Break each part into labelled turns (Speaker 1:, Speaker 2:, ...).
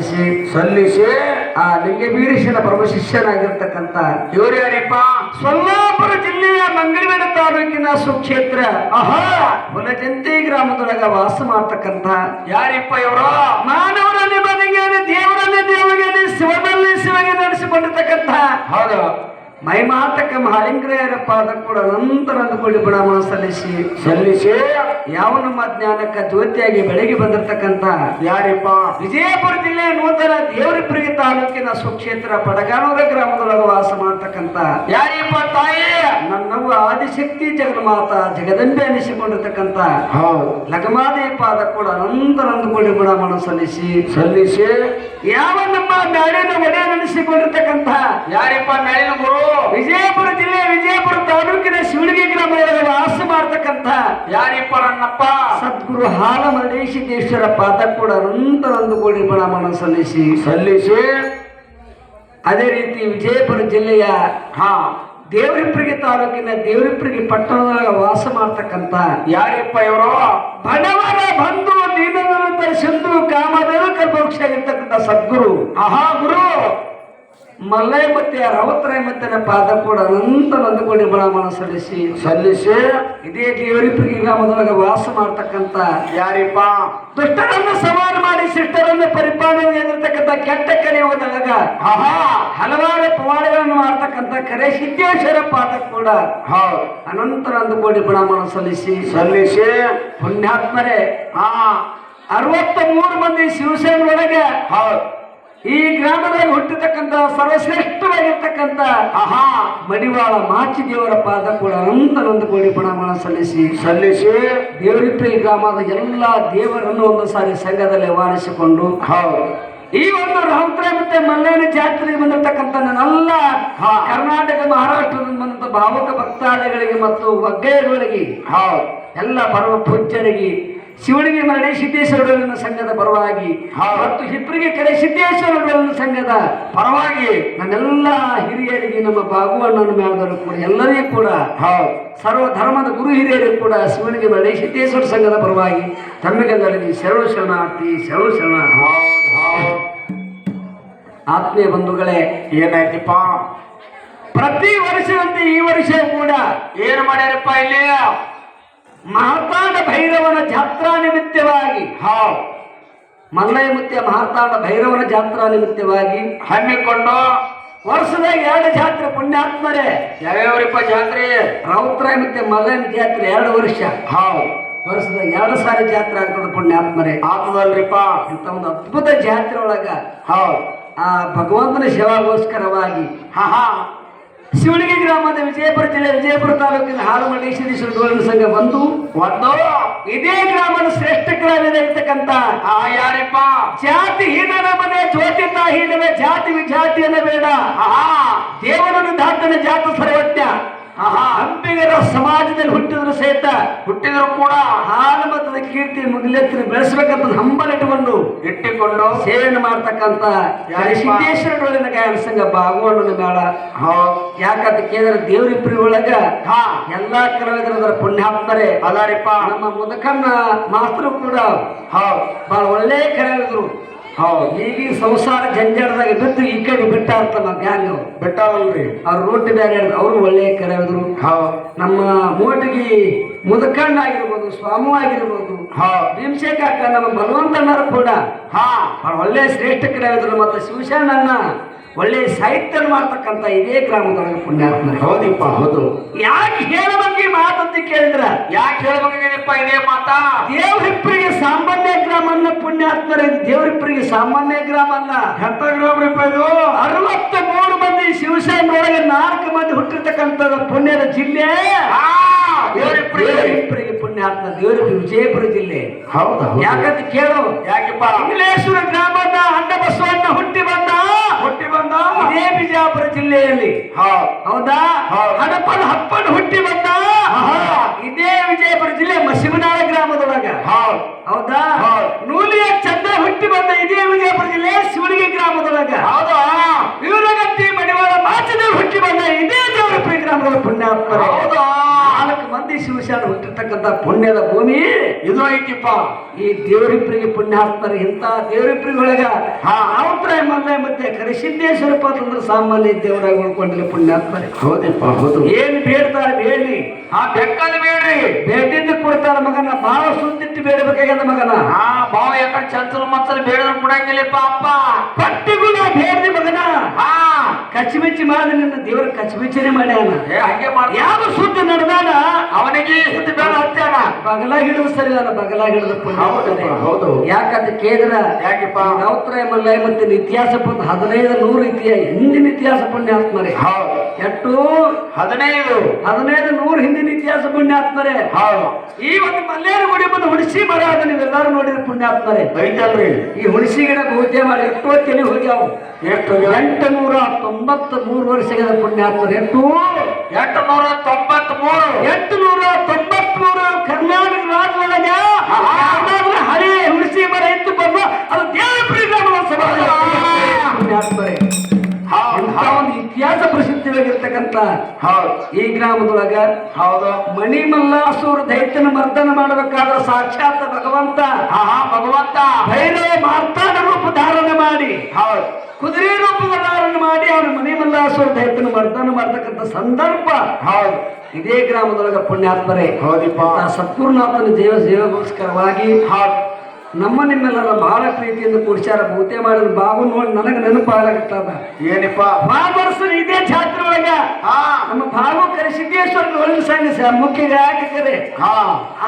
Speaker 1: ಸಲ್ಲಿಸಿ ಸಲ್ಲಿಸಿ ಆ ಲಿಂಗಬೀರೇಶನ ಪರಮ ಶಿಷ್ಯನಾಗಿರ್ತಕ್ಕಂತ
Speaker 2: ಇವ್ರು ಯಾರಿಪ್ಪ
Speaker 1: ಸೊಲ್ಲಾಪುರ ಜಿಲ್ಲೆಯ ಮಂಗಳವೇಡ ತಾಲೂಕಿನ ಸುಕ್ಷೇತ್ರ
Speaker 2: ಅಹಾ
Speaker 1: ಹುಲಜಂತಿ ಗ್ರಾಮದೊಳಗ ವಾಸ ಮಾಡ್ತಕ್ಕಂಥ
Speaker 2: ಯಾರಿಪ್ಪ ಇವರು?
Speaker 1: ಮಾನವರಲ್ಲಿ ಬದಿಗೆಯಲ್ಲಿ ದೇವರಲ್ಲಿ ದೇವರಿಗೆ ಶಿವನಲ್ಲಿ ಶಿವಗೆ ನಡೆಸಿಕೊಂಡಿರ್ತಕ್ಕಂಥ
Speaker 2: ಹೌದು.
Speaker 1: ಮೈಮಾತಕ ಮಹಾಲಿಂಗರಾಯರ ಪಾದ ಕೂಡ ಅನಂತರ ಅಂದುಕೊಂಡು ಬಿಡಾಮ ಸಲ್ಲಿಸಿ
Speaker 2: ಸಲ್ಲಿಸಿ
Speaker 1: ಯಾವ ನಮ್ಮ ಜ್ಞಾನಕ್ಕ ಜ್ಯೋತಿಯಾಗಿ ಬೆಳಗ್ಗೆ ಬಂದಿರತಕ್ಕಂತ
Speaker 2: ಯಾರಿಪ್ಪ?
Speaker 1: ವಿಜಯಪುರ ಜಿಲ್ಲೆ ನೂತನ ದೇವರಿಪುರಿಗೆ ತಾಲೂಕಿನ ಸುಕ್ಷೇತ್ರ ಪಡಗಾನೂರ ಗ್ರಾಮದೊಳಗೆ ವಾಸ ಮಾಡತಕ್ಕಂತ
Speaker 2: ಯಾರಿಪ್ಪ ತಾಯಿ?
Speaker 1: ನನ್ನವ್ವ ಆದಿಶಕ್ತಿ ಜಗನ್ಮಾತ ಜಗದಂಬೆ ಅನಿಸಿಕೊಂಡಿರ್ತಕ್ಕಂತ
Speaker 2: ಹೌದು.
Speaker 1: ಲಗಮಾದಿ ಪಾದ ಕೂಡ ಅನಂತ ನಂದುಕೊಂಡು ಗುಣಮನ ಸಲ್ಲಿಸಿ
Speaker 2: ಸಲ್ಲಿಸಿ.
Speaker 1: ಯಾವ ನಮ್ಮ ನಾಡಿನ ಒಡೆಯ ನೆನೆಸಿಕೊಂಡಿರ್ತಕ್ಕಂತ
Speaker 2: ಯಾರಿಪ್ಪ ಮೇಲಿನ ಗುರು
Speaker 1: ವಿಜಯಪುರ ಜಿಲ್ಲೆ ವಿಜಯಪುರ ತಾಲೂಕಿನ ಶಿವಳಿಗೆ ಗ್ರಾಮದೊಳಗೆ ವಾಸ ಮಾಡ್ತಕ್ಕಂಥ
Speaker 2: ಯಾರಿಪ್ಪ ನನ್ನಪ್ಪ?
Speaker 1: ಸದ್ಗುರು ಹಾಲಮರಡೇಶಿಕೇಶ್ವರ ಪಾದ ಕೂಡ ಅನಂತ ನಂದುಕೊಂಡು ಗುಣಮನ ಸಲ್ಲಿಸಿ.
Speaker 2: ಸಲ್ಲಿಸಿ.
Speaker 1: ಅದೇ ರೀತಿ ವಿಜಯಪುರ ಜಿಲ್ಲೆಯ
Speaker 2: ಹಾ.
Speaker 1: ದೇವರಿಪ್ರಿಗೆ ತಾಲೂಕಿನ ದೇವರಿಪ್ರಿಗೆ ಪಟ್ಟಣದೊಳಗೆ ವಾಸ ಮಾಡ್ತಕ್ಕಂಥ
Speaker 2: ಯಾರಿಪ್ಪ ಇವರು?
Speaker 1: ಬಡವರ ಬಂಧು ದೀನದನಂತರ ಸಿಂಧು ಕಾಮದೇವ ಕರ್ಮೋಕ್ಷ ಆಗಿರ್ತಕ್ಕಂಥ ಸದ್ಗುರು.
Speaker 2: ಆಹಾ ಗುರು.
Speaker 1: ಮಲ್ಲೈ ಮತ್ತೆ ರವತರಾಯ ಮತ್ತೆ ಪಾದ ಕೂಡ ಅನಂತ ನಂದುಕೊಂಡಿ ಬ್ರಾಹ್ಮಣ ಸಲ್ಲಿಸಿ
Speaker 2: ಸಲ್ಲಿಸಿ.
Speaker 1: ಇದೇ ದೇವರಿಪ್ರಿಗೆ ಗ್ರಾಮದೊಳಗೆ ವಾಸ ಮಾಡ್ತಕ್ಕಂತ
Speaker 2: ಯಾರಿಪ್ಪ?
Speaker 1: ದುಷ್ಟರನ್ನು ಸವಾರ ಮಾಡಿ ಶಿಷ್ಟರನ್ನು ಪರಿಪಾಲನೆ ಮಾಡಿರ್ತಕ್ಕಂಥ ಕೆಟ್ಟ ಕಲಿಯುವುದೊಳಗ
Speaker 2: ಆಹಾ
Speaker 1: ಹಲವಾರು ಪವಾಡಗಳನ್ನು ಮಾಡ್ತಕ್ಕಂಥ ಕರೆ ಸಿದ್ದೇಶ್ವರ ಪಾದ ಕೂಡ
Speaker 2: ಹೌದು.
Speaker 1: ಅನಂತ ಅಂದುಕೊಂಡು ಬ್ರಾಹ್ಮಣ ಸಲ್ಲಿಸಿ.
Speaker 2: ಸಲ್ಲಿಸಿ.
Speaker 1: ಪುಣ್ಯಾತ್ಮರೇ
Speaker 2: ಆ
Speaker 1: ಅರವತ್ತ ಮೂರು ಮಂದಿ ಶಿವಸೇನೊಳಗೆ
Speaker 2: ಹೌದು.
Speaker 1: ಈ ಗ್ರಾಮದಲ್ಲಿ ಹುಟ್ಟಿರ್ತಕ್ಕಂಥ ಸರ್ವಶ್ರೇಷ್ಠವಾಗಿರ್ತಕ್ಕಂಥ
Speaker 2: ಆಹಾ
Speaker 1: ಮಡಿವಾಳ ಮಾಚಿ ದೇವರ ಪಾದ ಕೂಡ ಅನಂತ ನಂದುಕೋಡಿ ಪ್ರಣಾಮಗಳನ್ನು ಸಲ್ಲಿಸಿ
Speaker 2: ಸಲ್ಲಿಸಿ.
Speaker 1: ಈ ಗ್ರಾಮದ ಎಲ್ಲ ದೇವರನ್ನು ಒಂದು ಸಾರಿ ಸಂಘದಲ್ಲಿ ವಾರಿಸಿಕೊಂಡು
Speaker 2: ಹೌದು.
Speaker 1: ಈ ಒಂದು ರಾಮತ್ರ ಮತ್ತೆ ಮಲ್ಲೇನ ಜಾತ್ರೆ ಬಂದಿರತಕ್ಕಂಥ ನನ್ನೆಲ್ಲ. ಕರ್ನಾಟಕ ಮಹಾರಾಷ್ಟ್ರದಿಂದ ಬಂದಂತ ಭಾವುಕ ಭಕ್ತಾದಿಗಳಿಗೆ ಮತ್ತು ಒಗ್ಗೇರುಗಳಿಗೆ
Speaker 2: ಹೌದು.
Speaker 1: ಎಲ್ಲ ಪರಮ ಪೂಜ್ಯರಿಗೆ ಶಿವಳಿಗೆ ಮರಳಿ ಸಿದ್ದೇಶ್ವರಗಳನ್ನು ಸಂಘದ ಪರವಾಗಿ. ಮತ್ತು ಹಿಪ್ರಿಗೆ ಕಡೆ ಸಿದ್ದೇಶ್ವರಗಳನ್ನು ಸಂಘದ
Speaker 2: ಪರವಾಗಿ
Speaker 1: ನನ್ನೆಲ್ಲ ಹಿರಿಯರಿಗೆ ನಮ್ಮ ಬಾಗುವಣ್ಣನ ಮೇಳದರು ಕೂಡ ಎಲ್ಲರಿಗೂ ಕೂಡ ಸರ್ವ ಧರ್ಮದ ಗುರು ಹಿರಿಯರು ಕೂಡ ಶಿವನಿಗೆ ಮರಳಿ ಸಿದ್ದೇಶ್ವರ ಸಂಘದ ಪರವಾಗಿ ತಮ್ಮಿಗೆಲ್ಲರಿಗೆ ಶರಣ ಶರಣಾರ್ಥಿ ಶರಣ ಶರಣ ಆತ್ಮೀಯ ಬಂಧುಗಳೇ
Speaker 2: ಏನಾಯ್ತಿಪ್ಪ?
Speaker 1: ಪ್ರತಿ ವರ್ಷದಂತೆ ಈ ವರ್ಷ ಕೂಡ
Speaker 2: ಏನು ಮಾಡ್ಯಾರಪ್ಪ ಇಲ್ಲಿ?
Speaker 1: ಮಹಾತಾಂಡ ಭೈರವನ ಜಾತ್ರಾ ನಿಮಿತ್ತವಾಗಿ.
Speaker 2: ಹೌದು
Speaker 1: ಮಲ್ಲಯ ಮುತ್ಯ ಮಹಾತಾಂಡ ಭೈರವನ ಜಾತ್ರಾ ನಿಮಿತ್ತವಾಗಿ.
Speaker 2: ಹಮ್ಮಿಕೊಂಡು.
Speaker 1: ವರ್ಷದ ಎರಡು ಜಾತ್ರೆ ಪುಣ್ಯಾತ್ಮರೇ.
Speaker 2: ಯಾವ್ಯಾವ್ರಿಪ್ಪ ಜಾತ್ರೆ?
Speaker 1: ರೌತ್ರಾಯ ಮತ್ತೆ ಮಲ್ಲಯ್ಯನ ಜಾತ್ರೆ ಎರಡು ವರ್ಷ.
Speaker 2: ಹೌದು
Speaker 1: ವರ್ಷದ ಎರಡು ಸಾರಿ ಜಾತ್ರೆ ಆಗ್ತದೆ ಪುಣ್ಯಾತ್ಮರೇ.
Speaker 2: ಆತದಲ್ರಿಪ್ಪ
Speaker 1: ಇಂಥ ಒಂದು ಅದ್ಭುತ ಜಾತ್ರೆ ಒಳಗ
Speaker 2: ಹೌದು
Speaker 1: ಆ ಭಗವಂತನ ಸೇವಾಗೋಸ್ಕರವಾಗಿ.
Speaker 2: ಹಾ ಹಾ.
Speaker 1: ಶಿವಳಿಗೆ ಗ್ರಾಮದ ವಿಜಯಪುರ ಜಿಲ್ಲೆ ವಿಜಯಪುರ ತಾಲೂಕಿನ ಶ್ರೀ ಸುಂದರ ಸಂಘ ಬಂದು
Speaker 2: ಒಂದು
Speaker 1: ಇದೇ ಗ್ರಾಮದ ಶ್ರೇಷ್ಠ ಗ್ರಾಮದ ಇರ್ತಕ್ಕಂತ
Speaker 2: ಆ ಯಾರಿಪ್ಪ?
Speaker 1: ಜಾತಿ ಮನೆ ಜ್ಯೋತಿ ಹೀನವೇ ಜಾತಿ ವಿಜಾತಿಯನ್ನ ಬೇಡ.
Speaker 2: ಆ
Speaker 1: ದೇವರನ್ನು ದಾಟನ ಜಾತ ಹಂಪಿಗರ ಸಮಾಜದಲ್ಲಿ ಹುಟ್ಟಿದ್ರು ಸಹಿತ
Speaker 2: ಹುಟ್ಟಿದ್ರು ಕೂಡ
Speaker 1: ಹಾಲು ಮತದ ಕೀರ್ತಿ ಮುಗಿಲೆತ್ತಿ ಬೆಳೆಸ್ಬೇಕಂತ ಹಂಬಲಿಟ್ಟುಕೊಂಡು
Speaker 2: ಇಟ್ಟುಕೊಂಡು
Speaker 1: ಸೇವೆಯನ್ನು ಮಾಡ್ತಕ್ಕಂಥ
Speaker 2: ಯಾರಿಪ್ಪ?
Speaker 1: ಸಿದ್ದೇಶ್ವರ ಡೋಳಿನ
Speaker 2: ಬೇಡ
Speaker 1: ಯಾಕಂತ ಕೇಂದ್ರ ದೇವರಿಪ್ರಿ ಒಳಗ
Speaker 2: ಹಾ.
Speaker 1: ಎಲ್ಲಾ ಕಲಾವಿದರ ಪುಣ್ಯಾತ್ಮರೇ.
Speaker 2: ಅದಾರಿಪ್ಪ.
Speaker 1: ನಮ್ಮ ಮುದಕನ್ನ ಮಾಸ್ತರು ಕೂಡ
Speaker 2: ಹಾ
Speaker 1: ಬಹಳ ಒಳ್ಳೆ ಕಲಾವಿದರು.
Speaker 2: ಹೌದು.
Speaker 1: ಈಗ ಸಂಸಾರ ಜಂಜಾಟದಾಗ ಬಿದ್ದು ಈ ಕಡೆ ಬೆಟ್ಟ ತಮ್ಮ ಗ್ಯಾಂಗ್
Speaker 2: ಬೆಟ್ಟವಲ್ರಿ
Speaker 1: ಅವ್ರ ರೋಟಿ ಬೇರೆ ಅವರು ಒಳ್ಳೆ
Speaker 2: ಹೌದು.
Speaker 1: ನಮ್ಮ ಮೋಟಿಗೆ ಮುದಕಣ್ಣ ಆಗಿರ್ಬೋದು ಸ್ವಾಮು ಆಗಿರ್ಬೋದು
Speaker 2: ಭೀಮಶೇಖ
Speaker 1: ಅಕ್ಕ ನಮ್ಮ ಬಲವಂತಣ್ಣರು ಕೂಡ.
Speaker 2: ಹಾ.
Speaker 1: ಒಳ್ಳೆ ಶ್ರೇಷ್ಠ ಕಲಾವಿದರು ಮತ್ತೆ ಶಿವಶರಣನ್ನ ಒಳ್ಳೆ ಸಾಹಿತ್ಯ ಮಾಡ್ತಕ್ಕಂಥ ಇದೇ ಗ್ರಾಮದೊಳಗೆ ಪುಣ್ಯಾತ್ಮರು
Speaker 2: ಹೌದಿಪ್ಪ ಹೌದು.
Speaker 1: ಯಾಕೆ ಹೇಳಬೇಕು ಈ ಮಾತಂತ ಕೇಳಿದ್ರ?
Speaker 2: ಯಾಕೆ ಹೇಳ್ಬೇಕಾಗಿದೆಪ್ಪ ಇದೇ ಮಾತಾ?
Speaker 1: ದೇವರಿಬ್ಬರಿಗೆ ಸಾಂಬಾರ ಪುಣ್ಯಾತ್ಮರ ದೇವರಿಬ್ಬರಿಗೆ ಸಾಮಾನ್ಯ ಗ್ರಾಮ ಅಲ್ಲ.
Speaker 2: ಎಂತ ಗ್ರಾಮ ಇದು?
Speaker 1: ಅರವತ್ತ ಮೂರು ಮಂದಿ ಶಿವಸೇನೊಳಗೆ ನಾಲ್ಕು ಮಂದಿ ಹುಟ್ಟಿರ್ತಕ್ಕಂಥ ಪುಣ್ಯದ ಜಿಲ್ಲೆ? ದೇವರಿಬ್ಬರಿಗೆ. ಪುಣ್ಯಾತ್ಮ ದೇವರಿಪ್ಪರಿ ವಿಜಯಪುರ ಜಿಲ್ಲೆ.
Speaker 2: ಹೌದಾ
Speaker 1: ಯಾಕಂತ ಕೇಳು.
Speaker 2: ಯಾಕೆಪ್ಪ?
Speaker 1: ಇಂಗ್ಲೇಶ್ವರ ಗ್ರಾಮದ ಅಣ್ಣ ಬಸವಣ್ಣ ಹುಟ್ಟಿ ಬಂದ.
Speaker 2: ಹುಟ್ಟಿ ಬಂದ?
Speaker 1: ಇದೇ ಬಿಜಾಪುರ ಜಿಲ್ಲೆಯಲ್ಲಿ.
Speaker 2: ಹೌದು.
Speaker 1: ಹೌದಾ?
Speaker 2: ಹೌದು.
Speaker 1: ಹಪ್ಪನ್ ಹುಟ್ಟಿ ಬಂದ. ಇದೇ ವಿಜಯಪುರ ಜಿಲ್ಲೆ ಮಸಿಮನಾಳ ಗ್ರಾಮದೊಳಗ.
Speaker 2: ಹೌದು.
Speaker 1: ಹೌದಾ?
Speaker 2: ಹೌದು.
Speaker 1: ನೂಲಿಯ ಚಂದ ಹುಟ್ಟಿ ಬಂದ ಇದೇ ವಿಜಯಪುರ ಜಿಲ್ಲೆ ಶಿವರಿಗೆ ಗ್ರಾಮದೊಳಗ.
Speaker 2: ಹೌದಾ.
Speaker 1: ವೀರಗಟ್ಟಿ ಮಡಿವಾಳ ಮಾಚದೇವ್ ಹುಟ್ಟಿ ಬಂದ ಇದೇ ದೇವರಪುರಿ ಗ್ರಾಮದ ಪುಣ್ಯಾತ್ಮ
Speaker 2: ಹೌದಾ.
Speaker 1: ಶಿವಶಾನ ಹುಟ್ಟಿರ್ತಕ್ಕಂಥ ಪುಣ್ಯದ ಭೂಮಿ
Speaker 2: ಇದು ಐತಿಪ್ಪ.
Speaker 1: ಈ ದೇವರಿಬ್ಬರಿಗೆ ಪುಣ್ಯಾತ್ಮರು ಇಂಥ ದೇವರಿಬ್ಬರಿಗೊಳಗ
Speaker 2: ಅಭಿಪ್ರಾಯ
Speaker 1: ಮಲ್ಲ ಮತ್ತೆ ಕರಿಸಿದ್ದೇಶ್ವರಪ್ಪ ಅಂತಂದ್ರೆ ಸಾಮಾನ್ಯ ದೇವರಾಗಿ ಉಳ್ಕೊಂಡಿಲ್ಲ ಹಾಕ್ತಾರೆ.
Speaker 2: ಹೌದಪ್ಪ ಹೌದು.
Speaker 1: ಏನ್ ಬೇಡ್ತಾರೆ ಬೇಡಿ
Speaker 2: ಆ ಬೆಕ್ಕಲ್ಲಿ ಬೇಡ್ರಿ.
Speaker 1: ಬೇಡಿದ್ದು ಕೊಡ್ತಾರ ಮಗನ ಭಾವ ಸುದ್ದಿಟ್ಟು ಬೇಡಬೇಕಾಗ್ಯದ ಮಗನ.
Speaker 2: ಆ ಭಾವ ಯಾಕಂದ್ರೆ ಚಂಚಲ ಮಚ್ಚಲು ಬೇಡದ್ರು ಕೊಡಂಗಿಲ್ಲಪ್ಪ ಅಪ್ಪ.
Speaker 1: ಪಟ್ಟಿಗೂ ಗುಣ ಬೇಡ್ದಿ ಮಗನ.
Speaker 2: ಹಾ.
Speaker 1: ಕಚ್ಚಿಮಿಚ್ಚಿ ಮಾಡಿ ನಿನ್ನ ದೇವರ ಕಚ್ಚಿಮಿಚ್ಚಿನೇ ಮಾಡ್ಯಾನ.
Speaker 2: ಹಂಗೆ ಮಾಡ
Speaker 1: ಯಾವ ಸುದ್ದಿ ನಡೆದಾನ
Speaker 2: ಅವನಿಗೆ ಸುದ್ದಿ ಬೇಡ ಹತ್ಯಾನ
Speaker 1: ಬಗಲ ಹಿಡಿದು ಸರಿ ಅಲ್ಲ ಬಗಲ ಹಿಡಿದು
Speaker 2: ಹೌದು.
Speaker 1: ಯಾಕಂತ ಕೇಳಿದ್ರ
Speaker 2: ಯಾಕೆಪ್ಪ
Speaker 1: ಗೌತ್ರ ಎಂಬಲ್ಲ ಮತ್ತೆ ಇತಿಹಾಸ ಪುಣ್ಯ ಹದಿನೈದು ನೂರು ಇತಿಹಾಸ ಹಿಂದಿನ ಇತಿಹಾಸ ಪುಣ್ಯಾತ್ಮರೇ.
Speaker 2: ಹೌದು.
Speaker 1: ಎಷ್ಟು
Speaker 2: ಹದಿನೈದು.
Speaker 1: ಹದಿನೈದು ನೂರು ಹಿಂದಿನ ಇತಿಹಾಸ ಪುಣ್ಯಾತ್ಮರೇ.
Speaker 2: ಹೌದು.
Speaker 1: ಈ ಒಂದು ಮಲ್ಲೇರು ಗುಡಿ ಬಂದು ಹುಣಸಿ ಮರ ಅದ ನೀವೆಲ್ಲರೂ ನೋಡಿದ್ರೆ ಪುಣ್ಯಾತ್ಮರೇ.
Speaker 2: ಬೈತಲ್ರಿ.
Speaker 1: ಈ ಹುಣಸಿ ಗಿಡ ಬಹುತೇ ಮಾಡಿ ಎಷ್ಟೋ ತಲೆ ಹೋಗ್ಯಾವ.
Speaker 2: ಎಷ್ಟು
Speaker 1: ಎಂಟು ನೂರ ತೊಂಬತ್ತ ಮೂರು ವರ್ಷಗಳ ಪುಣ್ಯಾತ್ಮರು. ಎಷ್ಟು
Speaker 2: ಎಂಟು ನೂರ ತೊಂಬತ್ ಮೂರು
Speaker 1: ಎಂಟು
Speaker 2: ಹೌದು.
Speaker 1: ಈ ಗ್ರಾಮದೊಳಗ
Speaker 2: ಹೌದು.
Speaker 1: ಮಣಿಮಲ್ಲಾಸೂರು ದೈತ್ಯನ ಮರ್ದನ ಮಾಡಬೇಕಾದ ಸಾಕ್ಷಾತ್ ಭಗವಂತ
Speaker 2: ಹಾ ಹಾ ಭಗವಂತ.
Speaker 1: ಭೈರವ ಮಾರ್ತಾನ ರೂಪ ಧಾರಣ ಮಾಡಿ
Speaker 2: ಹೌದು.
Speaker 1: ಕುದುರೆ ರೂಪದ ಧಾರಣ ಮಾಡಿ ಅವನು ಮಣಿಮಲ್ಲಾಸೂರು ದೈತ್ಯನ ಮರ್ದನ ಮಾಡತಕ್ಕಂತ ಸಂದರ್ಭ.
Speaker 2: ಹೌದು.
Speaker 1: ಇದೇ ಗ್ರಾಮದೊಳಗ ಪುಣ್ಯಾತ್ಮರೇ.
Speaker 2: ಹೌದಿಪ್ಪ.
Speaker 1: ಸದ್ಗುರುನಾಥನ ಜೀವ ಸೇವೆಗೋಸ್ಕರವಾಗಿ
Speaker 2: ಹೌದು.
Speaker 1: ನಮ್ಮ ನಿಮ್ಮೆಲ್ಲರ ಬಹಳ ಪ್ರೀತಿಯಿಂದ ಕೂರ್ಸ್ಯಾರ ಭೂತೆ ಮಾಡಿದ ಬಾಬು ನೋಡಿ ನನಗೆ ನೆನಪಾಗತ್ತದ
Speaker 2: ಏನಿಪ್ಪ?
Speaker 1: ಬಾಬರ್ಸನ ಇದೇ ಜಾತ್ರೆ ಒಳಗ ನಮ್ಮ ಬಾಬು ಕರೆ ಸಿದ್ದೇಶ್ವರ ಒಳಗೆ ಸಣ್ಣ ಸ- ಮುಖ್ಯ ಗಾಯಕರೇ
Speaker 2: ಹಾ.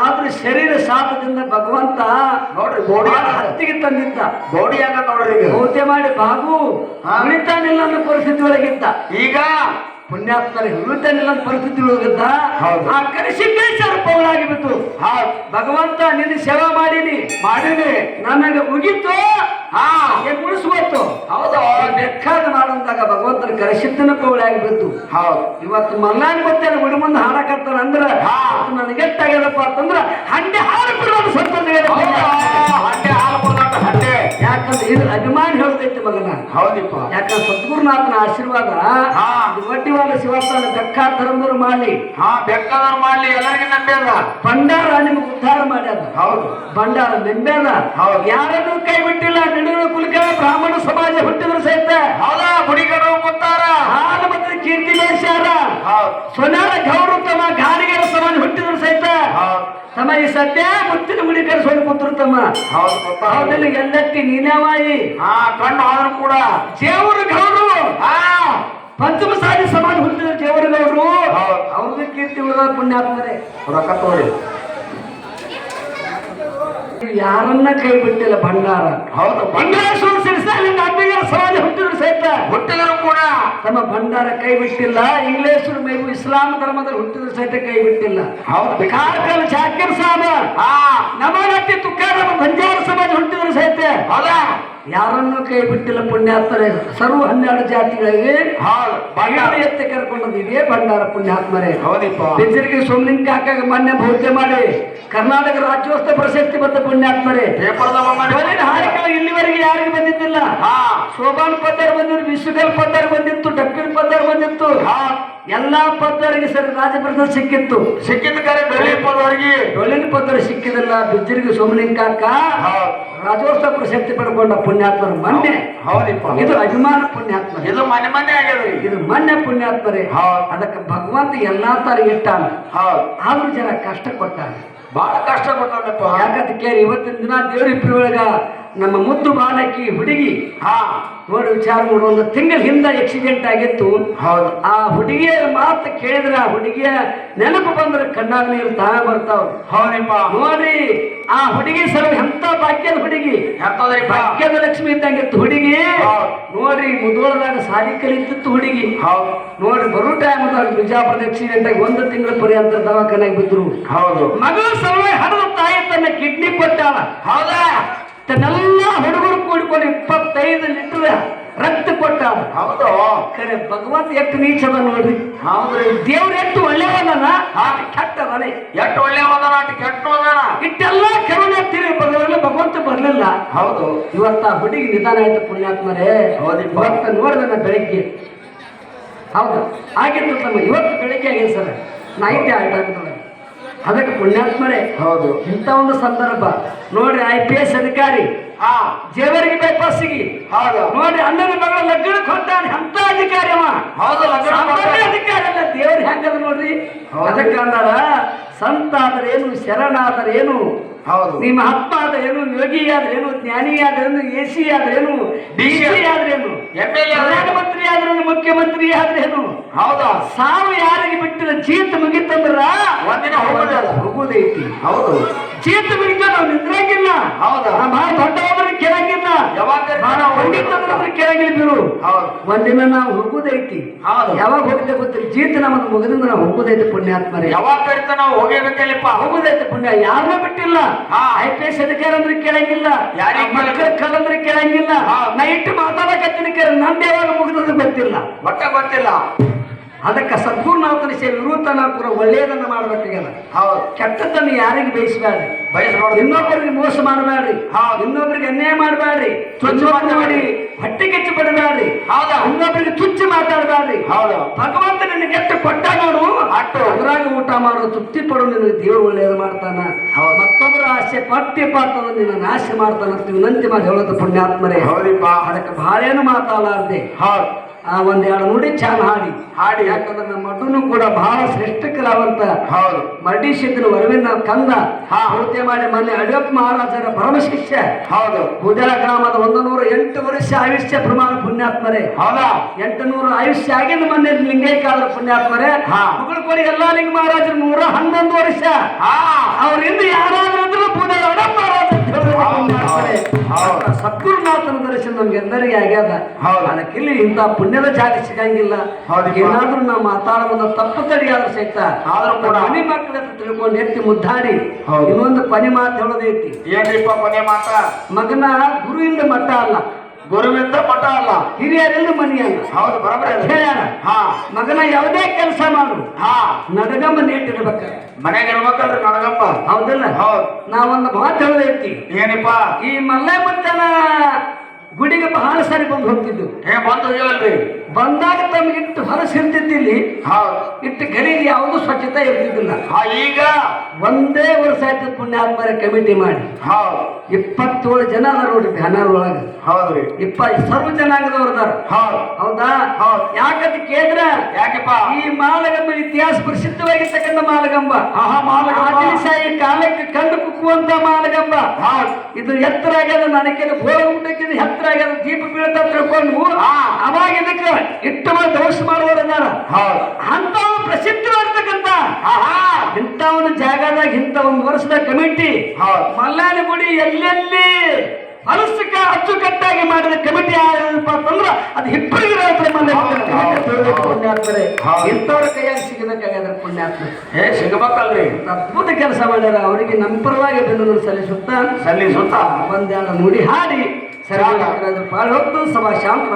Speaker 1: ಆದ್ರೆ ಶರೀರ ಸಾಪದಿಂದ ಭಗವಂತ
Speaker 2: ನೋಡ್ರಿ
Speaker 1: ಬಹಳ ಹತ್ತಿಗೆ ತಂದಿದ್ದ.
Speaker 2: ಗೋಡಿ ಹಂಗ ನೋಡ್ರಿ
Speaker 1: ಭೂತೆ ಮಾಡಿ ಬಾಬು
Speaker 2: ಅಣಿತಾನಿಲ್ಲ
Speaker 1: ಉಳಿತಾನಿಲ್ಲ ಅನ್ನೋ ಪರಿಸ್ಥಿತಿ ಒಳಗಿದ್ದ
Speaker 2: ಈಗ
Speaker 1: ಪುಣ್ಯಾತ್ಮರಿಗೆ ಹಿಡಿತಾನಿಲ್ಲ ಅಂತ ಪರಿಸ್ಥಿತಿ. ಆ ಕರೆ ಸಿದ್ದೇಶ್ವರ ಪೌಳಾಗಿ ಬಿತ್ತು ಭಗವಂತ ನಿನ್ನ ಸೇವಾ ಮಾಡೀನಿ.
Speaker 2: ಮಾಡೀನಿ.
Speaker 1: ನನಗೆ ಮುಗಿತು.
Speaker 2: ಹಾ. ಹೌದು.
Speaker 1: ಬೆಕ್ಕಾದ ಮಾಡಂದಾಗ ಭಗವಂತನ ಕರೆಸಿದ್ದನ ಪೌಳಾಗಿ ಬಿತ್ತು
Speaker 2: ಹೌದು.
Speaker 1: ಇವತ್ತು ಮಲ್ಲಾನ್ ಗೊತ್ತೇನೆ ಗುಡಿ ಮುಂದೆ ಹಾಡಕತ್ತಾನ ಅಂದ್ರೆ. ನನಗೆ ತೆಗೆದಪ್ಪ ಅಂತಂದ್ರ ಹಂಡೆ ಬಿಡೋದು ಸಂತೋಷ ಯಾಕಂದ್ರೆ ಇದು ಅಭಿಮಾನ ಹೇಳ್ತೈತಿ ಮಗನ.
Speaker 2: ಹೌದಿಪ್ಪ.
Speaker 1: ಯಾಕಂದ್ರೆ ಸದ್ಗುರುನಾಥನ ಆಶೀರ್ವಾದ. ಒಟ್ಟಿವಾದ ಶಿವಸ್ಥಾನ ಬೆಕ್ಕ ಮಾಡ್ಲಿ. ಮಾಡಿ
Speaker 2: ಹಾ ಬೇಕಾದ್ರು ಮಾಡ್ಲಿ ಎಲ್ಲರಿಗೆ ನಂಬ್ಯಾದ
Speaker 1: ಬಂಡಾರ ನಿಮ್ಗೆ ಉದ್ಧಾರ ಮಾಡ್ಯಾದ
Speaker 2: ಹೌದು.
Speaker 1: ಬಂಡಾರ ನೆಂಬ್ಯಾದ
Speaker 2: ಹೌದು.
Speaker 1: ಯಾರನ್ನೂ ಕೈ ಬಿಟ್ಟಿಲ್ಲ ನಿಡುವ ಕುಲಕ ಬ್ರಾಹ್ಮಣ ಸಮಾಜ ಹುಟ್ಟಿದ್ರು ಸಹಿತ.
Speaker 2: ಹೌದಾ ಗುಡಿಗರು ಮುತ್ತಾರ
Speaker 1: ಹಾಲು ಮತ್ತು ಕೀರ್ತಿ ದೇಶಾರ
Speaker 2: ಹೌದು.
Speaker 1: ಸೊನಾರ ಗೌರವ ತಮ್ಮ ಗಾಡಿಗೆರ ಸಮಾಜ ಹುಟ್ಟಿದ್ರು ಸಹಿತ
Speaker 2: ಹೌದು
Speaker 1: ತಮ್ಮ ಈ ಸದ್ಯ ಮುತ್ತಿನ ಗುಡಿ ಕರೆಸ್ಕೊಂಡು ಕೂತರು ತಮ್ಮ.
Speaker 2: ಹೌದು?
Speaker 1: ಹೌದಿಲ್ಲ ಎಲ್ಲಟ್ಟಿ ನೀನವಾಯಿ
Speaker 2: ಹಾ ಕಣ್ಣು ಆದ್ರೂ ಕೂಡ.
Speaker 1: ದೇವರು ಗೌರವ.
Speaker 2: ಹಾ.
Speaker 1: ಪಂಚಮ ಸಾಲಿ ಸಮಾಜ ಹುಟ್ಟಿದ್ರು ದೇವರು
Speaker 2: ಹೌದು.
Speaker 1: ಅವ್ರದ್ದು ಕೀರ್ತಿ ಉಳಿದ ಪುಣ್ಯಾತ್ಮರೇ
Speaker 2: ರೊಕ್ಕ ತೋರಿ
Speaker 1: ಯಾರನ್ನ ಕೈ ಬಿಟ್ಟಿಲ್ಲ ಭಂಡಾರ.
Speaker 2: ಹೌದು
Speaker 1: ಭಂಡಾರ. ಹುಟ್ಟಿದ್ರು ಸಹಿತ
Speaker 2: ಹುಟ್ಟಿದ್ರು ಕೂಡ
Speaker 1: ತಮ್ಮ ಭಂಡಾರ ಕೈ ಬಿಟ್ಟಿಲ್ಲ. ಇಂಗ್ಲೇಶ್ವರ ಮೇವು ಇಸ್ಲಾಂ ಧರ್ಮದಲ್ಲಿ ಹುಟ್ಟಿದ ಸಹಿತ ಕೈ ಬಿಟ್ಟಿಲ್ಲ.
Speaker 2: ಹೌದು.
Speaker 1: ಕಾರ್ಕಲ್ ಜಾಕಿರ್
Speaker 2: ಆ
Speaker 1: ನಮಗಟ್ಟಿ ತುಕ್ಕ ಬಂಜಾರ ಸಮಾಜ ಹುಟ್ಟಿದ್ರು ಸಹಿತ.
Speaker 2: ಹೌದಾ
Speaker 1: ಯಾರನ್ನೂ ಕೈ ಬಿಟ್ಟಿಲ್ಲ ಪುಣ್ಯಾತ್ಮರೇ ಸರ್ವ ಹನ್ನೆರಡು ಜಾತಿಗಳಿಗೆ ಎತ್ತಿ ಇದೇ ಭಂಡಾರ ಪುಣ್ಯಾತ್ಮರೇ. ಬೆಂಜರಿಗೆ ಸೋಮಲಿಂಗ ಕಾಕಾಗ ಮಾನ್ಯ ಭೌತ್ಯ ಮಾಡಿ ಕರ್ನಾಟಕ ರಾಜ್ಯೋತ್ಸವ ಪ್ರಶಸ್ತಿ ಬಂದ ಪುಣ್ಯಾತ್ಮರೇ. ಇಲ್ಲಿವರೆಗೆ ಯಾರಿಗೂ ಬಂದಿದ್ದಿಲ್ಲ.
Speaker 2: ಹಾ.
Speaker 1: ಶೋಭಾನ್ ಪದ್ದಾರ್ ಬಂದಿದ್ರು ವಿಶ್ವಕಲ್ ಪದ್ದಾರ್ ಬಂದಿತ್ತು ಡಕ್ಕಿನ್ ಪದ್ದಾರ್ ಬಂದಿತ್ತು.
Speaker 2: ಹಾ.
Speaker 1: ಎಲ್ಲಾ ಪದ್ಧರಿಗೆ ಸರಿ ರಾಜಪ್ರದ ಸಿಕ್ಕಿತ್ತು.
Speaker 2: ಸಿಕ್ಕಿದ ಕರೆ ಬೆಳ್ಳಿ ಪದವರಿಗೆ.
Speaker 1: ಡೊಳ್ಳಿನ ಪದ್ದಾರ ಸಿಕ್ಕಿದಲ್ಲ ಬಿಜ್ಜರಿಗೆ ಸೋಮಲಿಂಗ ಕಾಕಾ
Speaker 2: ಹೌದು.
Speaker 1: ರಾಜ್ಯೋತ್ಸವ ಪ್ರಶಸ್ತಿ ಪಡ್ಕೊಂಡ ಪುಣ್ಯಾತ್ಮರು ಮೊನ್ನೆ.
Speaker 2: ಹೌದಿಪ್ಪ.
Speaker 1: ಇದು ಅಭಿಮಾನ ಪುಣ್ಯಾತ್ಮ
Speaker 2: ಇದು ಮನೆ ಮನೆ ಆಗ್ಯದ್ರಿ
Speaker 1: ಇದು ಮೊನ್ನೆ ಪುಣ್ಯಾತ್ಮರೇ. ಅದಕ್ಕೆ ಭಗವಂತ ಎಲ್ಲಾ ತರ ಇಟ್ಟಾನ. ಆದ್ರೂ ಜನ ಕಷ್ಟ ಕೊಟ್ಟಾನ
Speaker 2: ಬಹಳ ಕಷ್ಟ ಕೊಟ್ಟಾನಪ್ಪ.
Speaker 1: ಯಾಕಂತ ಕೇಳಿ ಇವತ್ತಿನ ದಿನ ದೇವ್ರ ಇಬ್ಬರಿ ಒಳಗ ನಮ್ಮ ಮುದ್ದು ಬಾಲಕಿ ಹುಡುಗಿ.
Speaker 2: ಹಾ
Speaker 1: ನೋಡಿ ವಿಚಾರ ಮಾಡು ಒಂದು ತಿಂಗಳ ಹಿಂದೆ ಆಕ್ಸಿಡೆಂಟ್ ಆಗಿತ್ತು.
Speaker 2: ಹೌದು.
Speaker 1: ಆ ಹುಡುಗಿಯ ಮಾತು ಕೇಳಿದ್ರೆ ಆ ಹುಡುಗಿಯ ನೆನಪು ಬಂದ್ರೆ ಕಣ್ಣಾಗ ನೀರು ತಾವೇ ಬರ್ತಾವ.
Speaker 2: ಹೌದಪ್ಪ
Speaker 1: ನೋಡ್ರಿ ಆ ಹುಡುಗಿ ಸರ್ ಎಂತ ಭಾಗ್ಯದ ಹುಡುಗಿ. ಭಾಗ್ಯದ ಲಕ್ಷ್ಮಿ ಇದ್ದಂಗಿತ್ತು ಹುಡುಗಿ. ನೋಡ್ರಿ ಮುದೋಳದಾಗ ಸಾಲಿ ಕಲಿತಿತ್ತು ಹುಡುಗಿ.
Speaker 2: ಹೌದು.
Speaker 1: ನೋಡ್ರಿ ಬರೋ ಟೈಮ್ ಬಿಜಾಪುರದ ಆಕ್ಸಿಡೆಂಟ್ ಆಗಿ ಒಂದು ತಿಂಗಳ ಪರ್ಯಂತ ದವಾಖಾನೆಗೆ ಬಿದ್ರು.
Speaker 2: ಹೌದು.
Speaker 1: ಮಗಳು ಸರ್ವೇ ಹಡದ ತಾಯಿ ತನ್ನ ಕಿಡ್ನಿ ಕೊಟ್ಟಾಳ.
Speaker 2: ಹೌದಾ?
Speaker 1: ತನ್ನೆಲ್ಲ ಹುಡುಗರು ಕೂಡಿಕೊಂಡು ಇಪ್ಪತ್ತೈದು ಲೀಟರ್ ರಕ್ತ ಕೊಟ್ಟ
Speaker 2: ಹೌದು.
Speaker 1: ಕರೆ ಭಗವಂತ ಎಷ್ಟು ನೀಚದ ನೋಡ್ರಿ.
Speaker 2: ಹೌದ್ರಿ.
Speaker 1: ದೇವ್ರ ಎಷ್ಟು ಒಳ್ಳೆಯವನ ಕೆಟ್ಟದನೆ
Speaker 2: ಎಷ್ಟು ಒಳ್ಳೆಯವನ ಆಟ ಕೆಟ್ಟ
Speaker 1: ಇಟ್ಟೆಲ್ಲ ಕರುಣೆ ತಿರುಗಿ ಬರಲಿಲ್ಲ ಭಗವಂತ ಬರ್ಲಿಲ್ಲ.
Speaker 2: ಹೌದು.
Speaker 1: ಇವತ್ತ ಆ ಹುಡುಗಿ ನಿಧಾನ ಆಯ್ತು ಪುಣ್ಯಾತ್ಮರೇ.
Speaker 2: ಹೌದು.
Speaker 1: ಭಕ್ತ ನೋಡಿದೆ ಬೆಳಿಗ್ಗೆ. ಹೌದು. ಆಗಿತ್ತು ತಮ್ಮ ಇವತ್ತು ಬೆಳಿಗ್ಗೆ ಆಗಿದೆ ಸರ್. ನೈಟ್ ಆಯ್ತು ಅದಕ್ಕೆ ಪುಣ್ಯಾತ್ಮರೇ
Speaker 2: ಹೌದು.
Speaker 1: ಇಂಥ ಒಂದು ಸಂದರ್ಭ. ನೋಡ್ರಿ ಐ ಪಿ ಎಸ್ ಅಧಿಕಾರಿ
Speaker 2: ಹಾ
Speaker 1: ಜೇವರಿಗೆ ಬೈಪಾಸಿಗೆ
Speaker 2: ಹೌದು.
Speaker 1: ನೋಡಿ ಅಣ್ಣನ ಮಗಳ ಲಗ್ನಕ್ಕೆ ಹೊಂದಾನೆ ಅಂತ ಅಧಿಕಾರಿ ಅವ.
Speaker 2: ಹೌದು ಲಗ್ನ
Speaker 1: ಅಧಿಕಾರಿ ಅಲ್ಲ ದೇವ್ರು ಹೆಂಗದ ನೋಡ್ರಿ. ಅದಕ್ಕೆ ಅಂದಾರ ಸಂತ ಆದರೇನು ಶರಣಾದರೇನು
Speaker 2: ಹೌದು.
Speaker 1: ನಿಮ್ಮ ಆತ್ಮ ಆದರೇನು ಯೋಗಿ ಆದ್ರೇನು ಜ್ಞಾನಿ ಆದ್ರೇನು ಎಸಿ ಆದ್ರೇನು ಡಿಸಿ ಆದ್ರೇನು
Speaker 2: MLA ಆದ್ರೇನು?
Speaker 1: ಪ್ರಧಾನಮಂತ್ರಿ ಆದ್ರೇನು ಮುಖ್ಯಮಂತ್ರಿ ಆದ್ರೇನು
Speaker 2: ಹೌದಾ.
Speaker 1: ಸಾವು ಯಾರಿಗೆ ಬಿಟ್ಟಿರ ಜೀತ ಮುಗಿತಂದ್ರ. ಹೋಗುದೈತಿ
Speaker 2: ಹೌದು.
Speaker 1: ಮುಗಿತ ನಾವು ನಿಂದ್ರಂಗಿಲ್ಲ
Speaker 2: ಹೌದಾ?
Speaker 1: ನಾವು ಭಾಳ ದೊಡ್ಡವರಿಗೆ ಕೇಳಂಗಿಲ್ಲ.
Speaker 2: ಯಾವಾಗ ಅವಾಗ
Speaker 1: ಪಂಡಿತಂದ್ರೆ ಕೇಳಂಗಿಲ್ಲ ಬಿರು
Speaker 2: ಹೌದು.
Speaker 1: ಒಂದಿನ ನಾವು ಹೋಗುದೈತಿ
Speaker 2: ಹೌದು.
Speaker 1: ಯಾವಾಗ ಹೋಗಿದ್ದೆ ಗೊತ್ತಿಲ್ಲ. ಜೀತ ನಮಗೆ ಮುಗಿದಿಂದ ನಾವು ಹೋಗುದೈತಿ ಪುಣ್ಯಾತ್ಮರೇ?
Speaker 2: ಯಾವಾಗ ಕಡಿತ ನಾವು ಹೋಗಬೇಕಲ್ಲಪ್ಪ.
Speaker 1: ಹೋಗುದೈತಿ ಪುಣ್ಯ? ಯಾರನ್ನ ಬಿಟ್ಟಿಲ್ಲ. ಐ ಪಿ ಎಸ್ ಅಧಿಕಾರ ಅಂದ್ರೆ ಕೇಳಂಗಿಲ್ಲ.
Speaker 2: ಯಾರಿಗ್
Speaker 1: ಮಕ್ಕಳ ಕಲ್ಲಂದ್ರೆ ಕೇಳಂಗಿಲ್ಲ. ನಾ ಇಟ್ಟು ಮಾತಾಡಕತ್ತೀನಿ ಕೇಳ ನಂದು ಯಾವಾಗ ಮುಗಿದ್ರೆ ಗೊತ್ತಿಲ್ಲ.
Speaker 2: ಒಟ್ಟ ಗೊತ್ತಿಲ್ಲ.
Speaker 1: ಅದಕ್ಕೆ ಸದ್ಗುರುನಾಥನ ಸೇವೆ ಕೂಡ ಒಳ್ಳೆಯದನ್ನ ಮಾಡ್ಬೇಕಾಗ್ಯದ.
Speaker 2: ಹೌದು.
Speaker 1: ಕೆಟ್ಟದ್ದನ್ನು ಯಾರಿಗೆ ಬಯಸಬೇಡ್ರಿ.
Speaker 2: ಬಯಸ್ ನೋಡಿ
Speaker 1: ಇನ್ನೊಬ್ಬರಿಗೆ ಮೋಸ ಮಾಡಬೇಡ್ರಿ.
Speaker 2: ಹೌದು.
Speaker 1: ಇನ್ನೊಬ್ಬರಿಗೆ ಅನ್ಯಾಯ ಮಾಡಬೇಡ್ರಿ. ತುಚ್ಚ ಮಾಡಿ ಹೊಟ್ಟೆ ಕೆಚ್ಚು ಪಡಬೇಡ್ರಿ
Speaker 2: ಹೌದಾ.
Speaker 1: ಇನ್ನೊಬ್ಬರಿಗೆ ತುಚ್ಚು ಮಾತಾಡಬೇಡ್ರಿ.
Speaker 2: ಹೌದು.
Speaker 1: ಭಗವಂತ ನಿನಗೆ ಎಷ್ಟು ಕೊಟ್ಟ ನೋಡು.
Speaker 2: ಅಟ್ಟು.
Speaker 1: ಅದ್ರಾಗ ಊಟ ಮಾಡು ತೃಪ್ತಿ ಪಡು ನಿನಗೆ ದೇವರು ಒಳ್ಳೇದು ಮಾಡ್ತಾನ.
Speaker 2: ಹೌದು.
Speaker 1: ಮತ್ತೊಬ್ಬರ ಆಸೆ ಪಟ್ಟಿಪ್ಪ ಅಂತಂದ್ರೆ ನಿನ್ನ ನಾಶ ಮಾಡ್ತಾನ ವಿನಂತಿ ಮಾಡಿ ಹೇಳೋದು ಪುಣ್ಯಾತ್ಮರೇ.
Speaker 2: ಹೌದಿಪ್ಪ.
Speaker 1: ಅದಕ್ಕೆ ಭಾಳೇನು ಮಾತಾಡಲಾರ್ದೆ.
Speaker 2: ಹೌದು.
Speaker 1: ಆ ಒಂದೆರಡು ನುಡಿ ಚಾನ್ ಹಾಡಿ.
Speaker 2: ಹಾಡಿ.
Speaker 1: ಯಾಕಂದ್ರೆ ನಮ್ಮ ಮಠನು ಕೂಡ ಬಹಳ ಶ್ರೇಷ್ಠ ಕಲಾವಂತ
Speaker 2: ಹೌದು.
Speaker 1: ಮರಡಿ ಸಿದ್ದನ ವರವಿನ ಕಂದ
Speaker 2: ಹಾ.
Speaker 1: ಪೂರ್ತಿ ಮಾಡಿ ಮೊನ್ನೆ ಅಡಿಯಪ್ಪ ಮಹಾರಾಜರ ಪರಮ ಶಿಷ್ಯ.
Speaker 2: ಹೌದು.
Speaker 1: ಬುದಲ ಗ್ರಾಮದ ಒಂದು ನೂರ ಎಂಟು ವರ್ಷ ಆಯುಷ್ಯ ಪ್ರಮಾಣ ಪುಣ್ಯಾತ್ಮರೇ.
Speaker 2: ಹೌದಾ?
Speaker 1: ಎಂಟು ನೂರು ಆಯುಷ್ಯ ಆಗಿನ ಮೊನ್ನೆ ಲಿಂಗೈಕಾದ್ರ ಪುಣ್ಯಾತ್ಮರೇ.
Speaker 2: ಹಾ.
Speaker 1: ಮಗಳು ಎಲ್ಲಾ ಲಿಂಗ ಮಹಾರಾಜರು ನೂರ ಹನ್ನೊಂದು ವರ್ಷ.
Speaker 2: ಹಾ.
Speaker 1: ಅವರಿಂದ ಯಾರಾದ್ರೂ ದರ್ಶನ ನಮ್ಗೆಲ್ಲರಿಗೆ ಆಗ್ಯದ?
Speaker 2: ಹೌದು.
Speaker 1: ಅದಕ್ಕಿಲ್ಲಿ ಇಂಥ ಪುಣ್ಯದ ಜಾತಿ ಸಿಗಂಗಿಲ್ಲ. ಏನಾದ್ರೂ ನಾವು ಮಾತಾಡುವಂತ ತಪ್ಪು ತಡಿಯಾದ್ರೂ ಸಹಿತ
Speaker 2: ಆದ್ರೂ ಕೂಡ.
Speaker 1: ಮನೆ ಮಕ್ಕಳ ತಿಳ್ಕೊಂಡು ಎತ್ತಿ ಮುದ್ದಾಡಿ. ಇನ್ನೊಂದು ಕೊನೆ ಮಾತು ಹೇಳೋದೈತಿ
Speaker 2: ಏನಿಪ್ಪ ಕೊನೆ ಮಾತ?
Speaker 1: ಮಗನ ಗುರುವಿಂದ ಮಟ್ಟ ಅಲ್ಲ.
Speaker 2: ಗುರುವಿಂದ ಮಠ ಅಲ್ಲ.
Speaker 1: ಹಿರಿಯರಿಂದ ಮನೆಯಲ್ಲ
Speaker 2: ಹೌದು ಬರಬರ.
Speaker 1: ಹೇಳ್ಯಾರ
Speaker 2: ಹಾ.
Speaker 1: ಮಗನ ಯಾವುದೇ ಕೆಲಸ ಮಾಡು.
Speaker 2: ಹಾ.
Speaker 1: ನಡಗಮ್ಮ ನೀಟಿರ್ಬೇಕ
Speaker 2: ಮನೆಗೆ ಇರ್ಬೇಕಲ್ರಿ ನಡಗಮ್ಮ.
Speaker 1: ಹೌದಲ್ಲ?
Speaker 2: ಹೌದು.
Speaker 1: ನಾವೊಂದು ಮಾತು ಹೇಳದೈತಿ
Speaker 2: ಏನಿಪ್ಪ?
Speaker 1: ಈ ಮಲ್ಲಮ್ಮತ್ತನ ಗುಡಿಗೆ ಬಹಳ ಸಾರಿ ಬಂದು ಹೋಗ್ತಿದ್ದು
Speaker 2: ಏ ಬಂದು ಹೋಗಿವಲ್ರಿ
Speaker 1: ಬಂದಾಗ ತಮಗಿಟ್ಟು ಹೊರಸಿರ್ತಿದ್ದಿಲ್ಲಿ
Speaker 2: ಹೌದು.
Speaker 1: ಇಟ್ಟು ಗರಿಗೆ ಯಾವುದು ಸ್ವಚ್ಛತೆ ಇರ್ತಿದ್ದಿಲ್ಲ.
Speaker 2: ಈಗ?
Speaker 1: ಒಂದೇ ವರ್ಷ ಆಯ್ತು ಪುಣ್ಯಾತ್ಮರ ಕಮಿಟಿ ಮಾಡಿ.
Speaker 2: ಹೌದು.
Speaker 1: ಇಪ್ಪತ್ತೇಳು ಜನ ಅದಾರ ನೋಡ್ರಿ ಬ್ಯಾನರ್ ಒಳಗ.
Speaker 2: ಹೌದ್ರಿ.
Speaker 1: ಇಪ್ಪ ಸರ್ವ ಜನಾಂಗದವ್ರು ಅದಾರ.
Speaker 2: ಹೌದು.
Speaker 1: ಹೌದಾ?
Speaker 2: ಹೌದು.
Speaker 1: ಯಾಕಂತ ಕೇಂದ್ರ
Speaker 2: ಯಾಕಪ್ಪ?
Speaker 1: ಈ ಮಾಲಗಂಬ ಇತಿಹಾಸ ಪ್ರಸಿದ್ಧವಾಗಿರ್ತಕ್ಕಂಥ ಮಾಲಗಂಬ.
Speaker 2: ಮಾಲಗಂಬ.
Speaker 1: ಆದಿಲಶಾಹಿ ಕಾಲಕ್ಕೆ ಕಂಡು ಕುಕ್ಕುವಂತ ಮಾಲಗಂಬ. ಇದು ಎತ್ತರ ಆಗ್ಯದ ನನಗೆ ಗೋಳಗುಡ್ಡಕ್ಕಿಂತ ಎತ್ತರ ಆಗ್ಯದ ದೀಪ ಬೀಳ್ತ ತಿಳ್ಕೊಂಡು. ಅವಾಗ ಇದಕ್ಕೆ ಇಟ್ಟು ದೋಷ ಮಾಡುವವರು ಅದಾರ
Speaker 2: ಹೌದು.
Speaker 1: ಅಂತ ಪ್ರಸಿದ್ಧವಾಗಿರ್ತಕ್ಕಂಥ
Speaker 2: ಆಹಾ
Speaker 1: ಇಂಥ ಜಾಗದಾಗ ಇಂಥ ಒಂದು ವರ್ಷದ ಕಮಿಟಿ ಮಲ್ಲಾನಿ ಗುಡಿ ಎಲ್ಲೆಲ್ಲಿ ಅಲಸಕ ಅಚ್ಚುಕಟ್ಟಾಗಿ ಮಾಡಿದ ಕಮಿಟಿ ಯಾರಪ್ಪ ಅಂತಂದ್ರ ಅದು
Speaker 2: ಹೌದು. ಹೌದು.
Speaker 1: ಇಂಥವ್ರ ಕೈಯಾಗ ಸಿಗಬೇಕಾಗ್ಯದ ಪುಣ್ಯಾತ್ಮ.
Speaker 2: ಏ ಸಿಗಬೇಕಲ್ರಿ
Speaker 1: ಅದ್ಭುತ ಕೆಲಸ ಮಾಡ್ಯಾರ. ಅವರಿಗೆ ನಮ್ಮ ಪರವಾಗಿ ಬೆನ್ನು ಸಲ್ಲಿಸುತ್ತ
Speaker 2: ಸಲ್ಲಿಸುತ್ತ.
Speaker 1: ಬಂದ್ಯಾನ ನುಡಿ ಹಾಡಿ. ಸರಿ ಪಾಳು ಹೊತ್ತು ಸಭಾ ಶಾಂತ